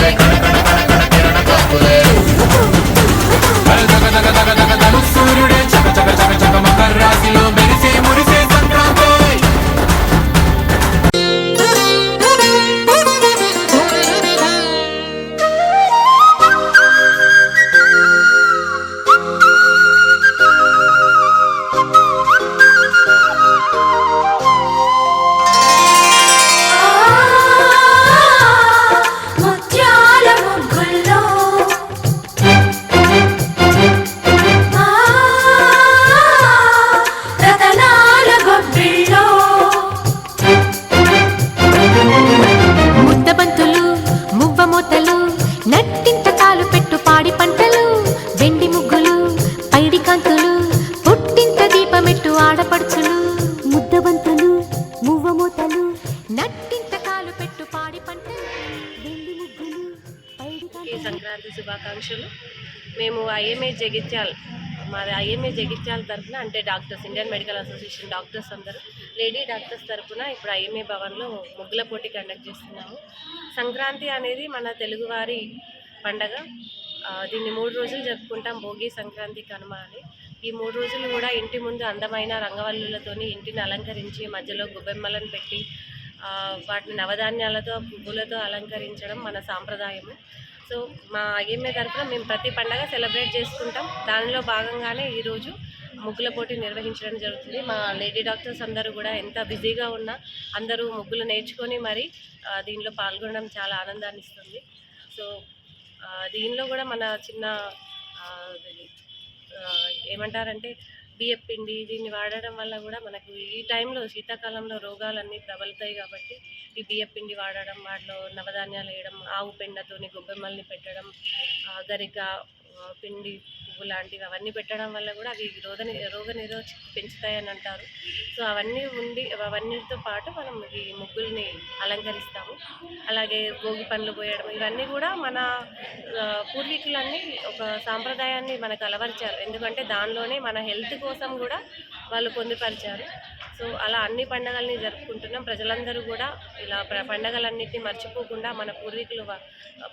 make a record. IMA Jagtial మాది IMA Jagtial తరఫున అంటే doctors Indian medical association doctors అందరూ లేడీ డాక్టర్స్ తరఫున ఇప్పుడు ఐఎంఏ భవన్లో ముగ్గుల పోటీ కండక్ట్ చేస్తున్నాము. సంక్రాంతి అనేది మన తెలుగువారి పండగ. దీన్ని మూడు రోజులు జరుపుకుంటాం భోగి సంక్రాంతి కనుమ అని. ఈ మూడు రోజులు కూడా ఇంటి ముందు అందమైన రంగవల్లులతోని ఇంటిని అలంకరించి మధ్యలో గుబ్బెమ్మలను పెట్టి వాటిని నవధాన్యాలతో పువ్వులతో అలంకరించడం మన సాంప్రదాయము. సో మా ఐఎంఏ తరఫున మేము ప్రతి పండగ సెలబ్రేట్ చేసుకుంటాం. దానిలో భాగంగానే ఈరోజు ముగ్గుల పోటీ నిర్వహించడం జరుగుతుంది. మా లేడీ డాక్టర్స్ అందరూ కూడా ఎంత బిజీగా ఉన్నా అందరూ ముగ్గులు నేర్చుకొని మరి దీనిలో పాల్గొనడం చాలా ఆనందాన్ని ఇస్తుంది. సో దీనిలో కూడా మన చిన్న ఏమంటారంటే బియ్యం పిండి దీన్ని వాడడం వల్ల కూడా మనకు ఈ టైంలో శీతాకాలంలో రోగాలన్నీ ప్రబలుతాయి కాబట్టి ఈ బియ్యం పిండి వాడడం వాటిలో నవధాన్యాలు వేయడం ఆవు పెండతోని గొబ్బెమ్మల్ని పెట్టడం గరిక పిండి సబ్బు లాంటివి అవన్నీ పెట్టడం వల్ల కూడా అవి రోగ రోగ నిరోధక పెంచుతాయని అంటారు. సో అవన్నీ ఉండి అవన్నిటితో పాటు మనం ఈ ముగ్గుల్ని అలంకరిస్తాము. అలాగే భోగి పండ్లు పోయడం ఇవన్నీ కూడా మన పూర్వీకులన్నీ ఒక సాంప్రదాయాన్ని మనకు అలవరిచారు. ఎందుకంటే దానిలోనే మన హెల్త్ కోసం కూడా వాళ్ళు పొందుపరిచారు. సో అలా అన్ని పండగల్ని జరుపుకుంటున్నాం. ప్రజలందరూ కూడా ఇలా పండగలన్నింటినీ మర్చిపోకుండా మన పూర్వీకులు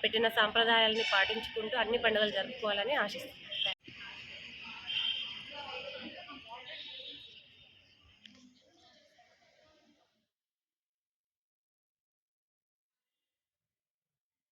పెట్టిన సాంప్రదాయాలని పాటించుకుంటూ అన్ని పండుగలు జరుపుకోవాలని ఆశిస్తున్నాం.